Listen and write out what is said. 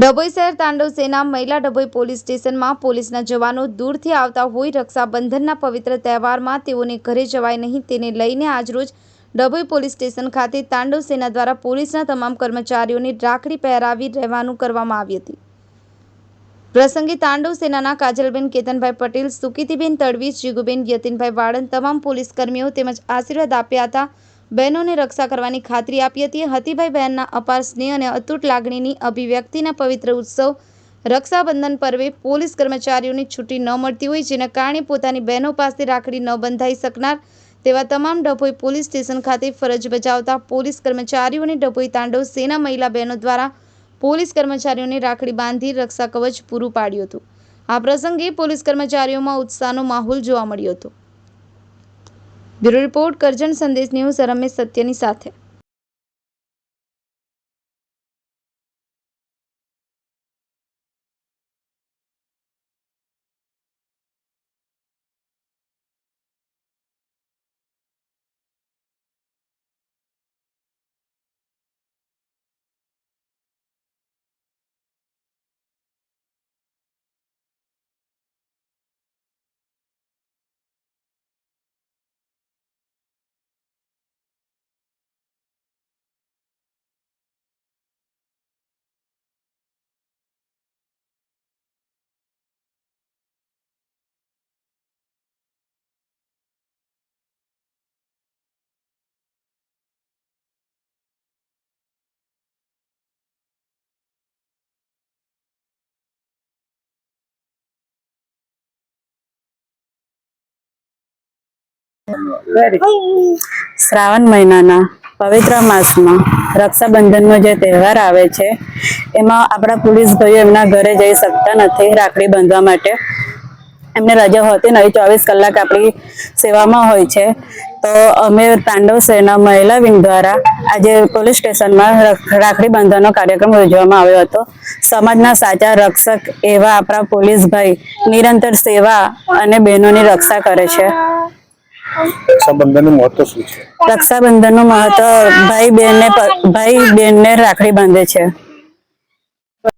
ડભોઈ શહેર તાંડવ સેના મહિલા ડભોઈ પોલીસ સ્ટેશનમાં પોલીસના જવાનો દૂરથી આવતા હોય રક્ષાબંધનના પવિત્ર તહેવારમાં તેઓને ઘરે જવાય નહીં. તેને લઈને આજરોજ ડભોઈ પોલીસ સ્ટેશન ખાતે તાંડવ સેના દ્વારા પોલીસના તમામ કર્મચારીઓને રાખડી પહેરાવી રહેવાનું કરવામાં આવી હતી. પ્રસંગે તાંડવ સેનાના કાજલબેન કેતનભાઈ પટેલ, સુકીતીબેન તડવી, જીગુબેન યતિનભાઈ વાળન તમામ પોલીસ કર્મીઓ તેમજ આશીર્વાદ આપ્યા હતા. બહેનોને રક્ષા કરવાની ખાતરી આપી હતી. હતીભાઈ બહેનના અપાર સ્નેહ અને અતૂટ લાગણીની અભિવ્યક્તિના પવિત્ર ઉત્સવ રક્ષાબંધન પર્વે પોલીસ કર્મચારીઓની છૂટી ન મળતી હોય, જેના કારણે પોતાની બહેનો પાસે રાખડી ન બંધાઈ શકનાર તેવા તમામ ડભોઈ પોલીસ સ્ટેશન ખાતે ફરજ બજાવતા પોલીસ કર્મચારીઓને ડભોઈ તાંડવ સેના મહિલા બહેનો દ્વારા પોલીસ કર્મચારીઓને રાખડી બાંધી રક્ષા કવચ પૂરું પાડ્યું હતું. આ પ્રસંગે પોલીસ કર્મચારીઓમાં ઉત્સાહનો માહોલ જોવા મળ્યો હતો. બ્યુરો રિપોર્ટ કરજણ સંદેશ ન્યૂઝ રમેશ સત્યની સાથે શ્રાવણ મહિનાના પવિત્ર માસમાં રક્ષાબંધનનો જે તહેવાર આવે છે, એમાં આપણા પોલીસ ભાઈઓ એમના ઘરે જઈ શકતા નથી રાખડી બાંધવા માટે. એમને રજા હોતી નહીં ચોવીસ કલાક આપણી સેવામાં હોય છે. તો અમે તાંડવ સેના મહિલા વિંગ દ્વારા આજે પોલીસ સ્ટેશનમાં રખ- રાખડી બાંધવાનો કાર્યક્રમ યોજવામાં આવ્યો હતો. સમાજના સાચા રક્ષક એવા આપણા પોલીસ ભાઈ નિરંતર સેવા અને બહેનોની રક્ષા કરે છે. રક્ષાબંધનનું મહત્વ શું છે? રક્ષાબંધનનું મહત્વ ભાઈ બહેનને ભાઈ બહેનને રાખડી બાંધે છે.